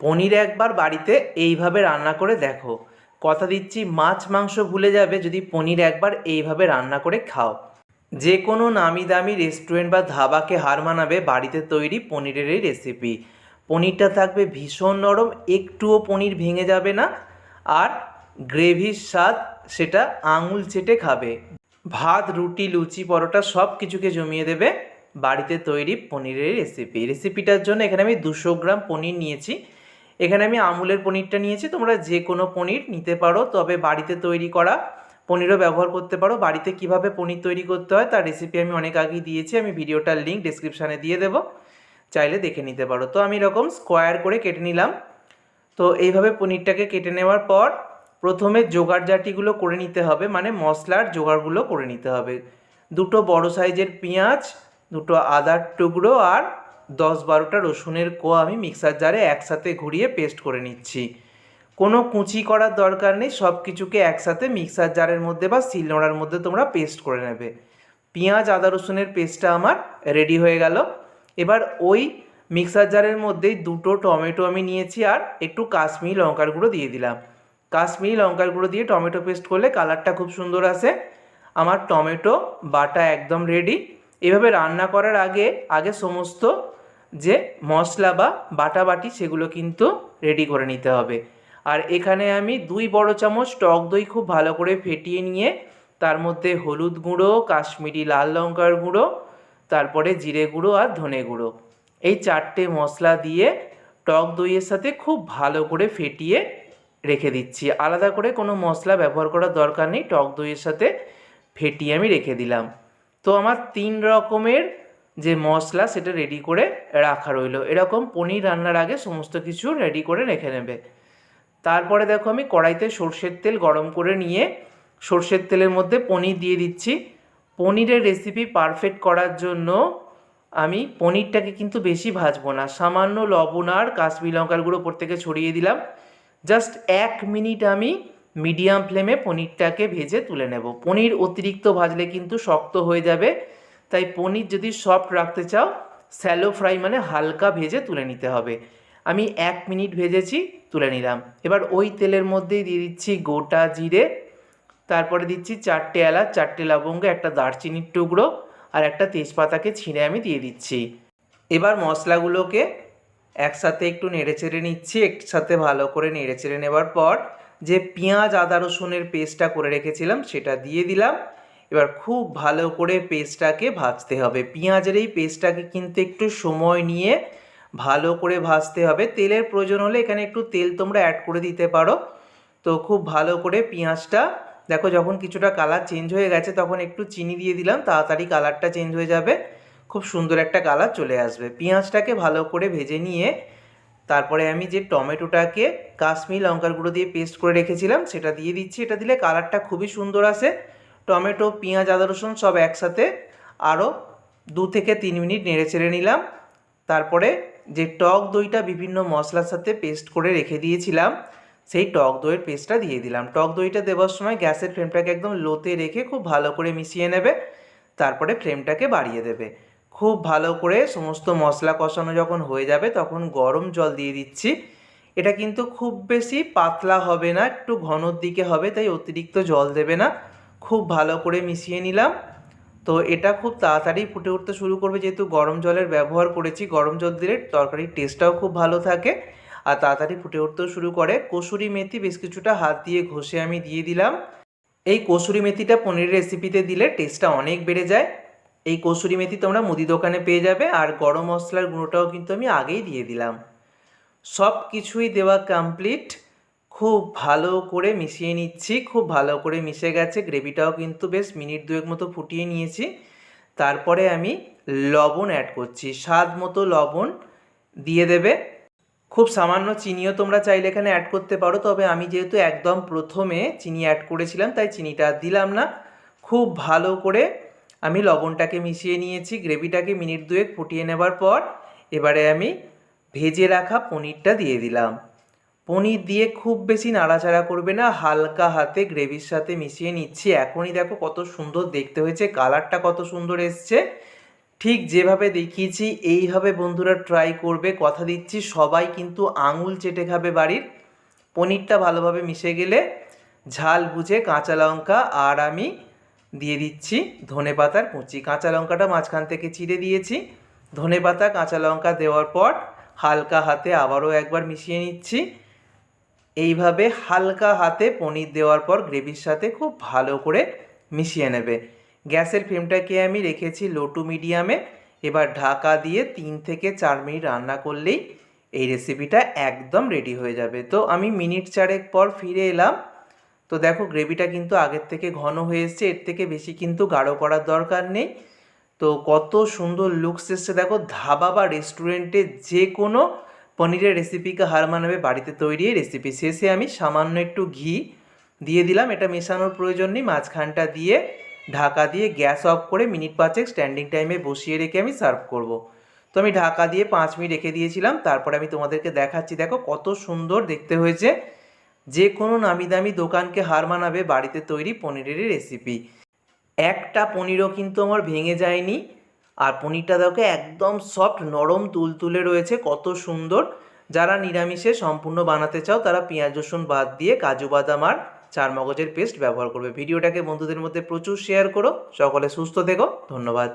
পনির একবার বাড়িতে এইভাবে রান্না করে দেখো। কথা দিচ্ছি, মাছ, মাংস ভুলে যাবে যদি পনির একবার এইভাবে রান্না করে খাও। যে কোনো নামি দামি রেস্টুরেন্ট বা ধাবাকে হার মানাবে বাড়িতে তৈরি পনিরের এই রেসিপি। পনিরটা থাকবে ভীষণ নরম, একটুও পনির ভেঙে যাবে না আর গ্রেভির স্বাদ সেটা আঙুল চেটে খাবে। ভাত, রুটি, লুচি, পরোটা সব কিছুকে জমিয়ে দেবে বাড়িতে তৈরি পনিরের রেসিপি। রেসিপিটার জন্য এখানে আমি দুশো গ্রাম পনির নিয়েছি। এখানে আমি আমুলের পনিরটা নিয়েছি, তোমরা যে কোনো পনির নিতে পারো, তবে বাড়িতে তৈরি করা পনিরও ব্যবহার করতে পারো। বাড়িতে কীভাবে পনির তৈরি করতে হয়, তার রেসিপি আমি অনেক আগেই দিয়েছি, আমি ভিডিওটার লিঙ্ক ডিসক্রিপশানে দিয়ে দেবো, চাইলে দেখে নিতে পারো। তো আমি এরকম স্কোয়ার করে কেটে নিলাম। তো এইভাবে পনিরটাকে কেটে নেওয়ার পর, প্রথমে জোগাড় জাটিগুলো করে নিতে হবে মানে মশলার জোগাড়গুলো করে নিতে হবে। দুটো বড় সাইজের পেঁয়াজ, দুটো আদার টুকরো আর দশ বারোটা রসুনের কোয়া আমি মিক্সার জারে একসাথে ঘুরিয়ে পেস্ট করে নিচ্ছি। কোনো কুচি করার দরকার নেই সব কিছুকে একসাথে মিক্সার জারের মধ্যে বা শিলনোড়ার মধ্যে তোমরা পেস্ট করে নেবে। পেঁয়াজ, আদা রসুনের পেস্টটা আমার রেডি হয়ে গেল। এবার ওই মিক্সার জারের মধ্যেই দুটো টমেটো আমি নিয়েছি আর একটু কাশ্মীরি লঙ্কার গুঁড়ো দিয়ে দিলাম। কাশ্মীরি লঙ্কার গুঁড়ো দিয়ে টমেটো পেস্ট করলে কালারটা খুব সুন্দর আসে। আমার টমেটো বাটা একদম রেডি এভাবে রান্না করার আগে আগে সমস্ত যে মশলা বা বাটা বাটি সেগুলো কিন্তু রেডি করে নিতে হবে। আর এখানে আমি দুই বড় চামচ টক দই খুব ভালো করে ফেটিয়ে নিয়ে তার মধ্যে হলুদ গুঁড়ো, কাশ্মীরি লাল লঙ্কার গুঁড়ো, তারপরে জিরে গুঁড়ো আর ধনে গুঁড়ো। এই চারটে মশলা দিয়ে টক দইয়ের সাথে খুব ভালো করে ফেটিয়ে রেখে দিচ্ছি। আলাদা করে কোনো মশলা ব্যবহার করার দরকার নেই, টক দইয়ের সাথে ফেটিয়ে আমি রেখে দিলাম। তো আমার তিন রকমের যে মশলা সেটা রেডি করে রাখা রইল। এরকম পনির রান্নার আগে সমস্ত কিছু রেডি করে রেখে নেবে। তারপরে দেখো আমি কড়াইতে সর্ষের তেল গরম করে নিয়ে সর্ষের তেলের মধ্যে পনির দিয়ে দিচ্ছি। পনিরের রেসিপি পারফেক্ট করার জন্য আমি পনিরটাকে কিন্তু বেশি ভাজবো না। সামান্য লবণ আর কাশ্মীর লঙ্কার গুঁড়ো থেকে ছড়িয়ে দিলাম। জাস্ট এক মিনিট আমি মিডিয়াম ফ্লেমে পনিরটাকে ভেজে তুলে নেব। পনির অতিরিক্ত ভাজলে কিন্তু শক্ত হয়ে যাবে। তাই পনির যদি সফট রাখতে চাও স্যালো ফ্রাই মানে হালকা ভেজে তুলে নিতে হবে। আমি এক মিনিট ভেজেছি, তুলে নিলাম। এবার ওই তেলের মধ্যেই দিয়ে দিচ্ছি গোটা জিরে, তারপরে দিচ্ছি চারটে এলাচ, চারটে লবঙ্গ, একটা দারচিনির টুকরো আর একটা তেজপাতাকে ছিঁড়ে আমি দিয়ে দিচ্ছি। এবার মশলাগুলোকে একসাথে একটু নেড়ে চেড়ে নিচ্ছি, একসাথে ভালো করে নেড়ে চেড়ে নেবার পর যে পেঁয়াজ, আদা, রসুনের পেস্টটা করে রেখেছিলাম, সেটা দিয়ে দিলাম। এবার খুব ভালো করে পেস্টটাকে ভাজতে হবে। পেঁয়াজের এই পেস্টটাকে কিন্তু একটু সময় নিয়ে ভালো করে ভাজতে হবে। তেলের প্রয়োজন হলে এখানে একটু তেল তোমরা অ্যাড করে দিতে পারো। তো খুব ভালো করে পেঁয়াজটা, দেখো যখন কিছুটা কালার চেঞ্জ হয়ে গেছে তখন একটু চিনি দিয়ে দিলাম, তাড়াতাড়ি কালারটা চেঞ্জ হয়ে যাবে। খুব সুন্দর একটা কালার চলে আসবে। পেঁয়াজটাকে ভালো করে ভেজে নিয়ে তারপরে আমি যে টমেটোটাকে কাশ্মীর লঙ্কার গুঁড়ো দিয়ে পেস্ট করে রেখেছিলাম, সেটা দিয়ে দিচ্ছি। এটা দিলে কালারটা খুবই সুন্দর আসে। টমেটো, পেঁয়াজ, আদা, রসুন সব একসাথে আরও দু থেকে তিন মিনিট নেড়ে চেড়ে নিলাম। তারপরে যে টক দইটা বিভিন্ন মশলার সাথে পেস্ট করে রেখে দিয়েছিলাম, সেই টক দইয়ের পেস্টটা দিয়ে দিলাম। টক দইটা দেওয়ার সময় গ্যাসের ফ্লেমটাকে একদম লোতে রেখে খুব ভালো করে মিশিয়ে নেবে, তারপরে ফ্লেমটাকে বাড়িয়ে দেবে। খুব ভালো করে সমস্ত মশলা কষানো যখন হয়ে যাবে, তখন গরম জল দিয়ে দিচ্ছি। এটা কিন্তু খুব বেশি পাতলা হবে না, একটু ঘনর দিকে হবে, তাই অতিরিক্ত জল দেবে না। খুব ভালো করে মিশিয়ে নিলাম। তো এটা খুব তাড়াতাড়ি ফুটে উঠতে শুরু করবে যেহেতু গরম জলের ব্যবহার করেছি, গরম জল দিলে তরকারির টেস্টটাও খুব ভালো থাকে। আর তাড়াতাড়ি ফুটে উঠতেও শুরু করে। কসুরি মেথি বেশ কিছুটা হাত দিয়ে ঘষে আমি দিয়ে দিলাম। এই কসুরি মেথিটা পনিরের রেসিপিতে দিলে টেস্টটা অনেক বেড়ে যায়। এই কসুরি মেথি তোমরা মুদি দোকানে পেয়ে যাবে। আর গরম মশলার গুঁড়োটাও কিন্তু আমি আগেই দিয়ে দিলাম। সব কিছুই দেওয়া কমপ্লিট খুব ভালো করে মিশিয়ে নিচ্ছি, খুব ভালো করে মিশে গেছে। গ্রেভিটাও কিন্তু বেশ মিনিট দুয়েক মতো ফুটিয়ে নিয়েছি। তারপরে আমি লবণ অ্যাড করছি। স্বাদ মতো লবণ দিয়ে দেবে। খুব সামান্য চিনিও তোমরা চাইলে এখানে অ্যাড করতে পারো। তবে আমি যেহেতু একদম প্রথমে চিনি অ্যাড করেছিলাম, তাই চিনিটা দিলাম না। খুব ভালো করে আমি লবণটাকে মিশিয়ে নিয়েছি। গ্রেভিটাকে মিনিট দুয়েক ফুটিয়ে নেবার পর এবারে আমি ভেজে রাখা পনিরটা দিয়ে দিলাম। পনির দিয়ে খুব বেশি নাড়াচাড়া করবে না, হালকা হাতে গ্রেভির সাথে মিশিয়ে নিচ্ছি। এখনই দেখো কত সুন্দর দেখতে হয়েছে, কালারটা কত সুন্দর এসছে। ঠিক যেভাবে দেখিয়েছি, এইভাবে বন্ধুরা ট্রাই করবে, কথা দিচ্ছি, সবাই কিন্তু আঙুল চেটে খাবে বাড়ির। পনিরটা ভালোভাবে মিশে গেলে ঝাল বুঝে কাঁচা লঙ্কা আর আমি দিয়ে দিচ্ছি ধনে পাতার কুচি। কাঁচা লঙ্কাটা মাঝখান থেকে চিড়ে দিয়েছি। ধনে পাতা, কাঁচা লঙ্কা দেওয়ার পর হালকা হাতে আবারও একবার মিশিয়ে নিচ্ছি। এইভাবে হালকা হাতে পনির দেওয়ার পর গ্রেভির সাথে খুব ভালো করে মিশিয়ে নেবে। গ্যাসের ফ্লেমটাকে আমি রেখেছি লো টু মিডিয়ামে এবার ঢাকা দিয়ে তিন থেকে চার মিনিট রান্না করলেই এই রেসিপিটা একদম রেডি হয়ে যাবে। তো আমি মিনিট চারেক পর ফিরে এলাম। তো দেখো গ্রেভিটা কিন্তু আগের থেকে ঘন হয়ে এসছে, এর থেকে বেশি কিন্তু গাঢ় করার দরকার নেই। তো কত সুন্দর লুকস এসছে। দেখো ধাবা বা রেস্টুরেন্টে যে কোনো পনিরের রেসিপিকে হার মানাবে, বাড়িতে তৈরি রেসিপি শেষে আমি সামান্য একটু ঘি দিয়ে দিলাম, এটা মেশানোর প্রয়োজন নেই। মাঝখানটা দিয়ে ঢাকা দিয়ে গ্যাস অফ করে মিনিট পাঁচেক স্ট্যান্ডিং টাইমে বসিয়ে রেখে আমি সার্ভ করব। তো আমি ঢাকা দিয়ে পাঁচ মিনিট রেখে দিয়েছিলাম, তারপরে আমি তোমাদেরকে দেখাচ্ছি। দেখো কত সুন্দর দেখতে হয়েছে। যে কোনো নামি দামি দোকানকে হার মানাবে বাড়িতে তৈরি পনিরেরই রেসিপি একটা পনিরও কিন্তু আমার ভেঙে যায়নি। আর পনিরটা দেখো একদম সফট নরম, তুলতুলে রয়েছে, কত সুন্দর। যারা নিরামিষে সম্পূর্ণ বানাতে চাও, তারা পেঁয়াজ, রসুন বাদ দিয়ে কাজু বাদাম আর চার মগজের পেস্ট ব্যবহার করবে। ভিডিওটাকে বন্ধুদের মধ্যে প্রচুর শেয়ার করো। সকলে সুস্থ থেকো। ধন্যবাদ।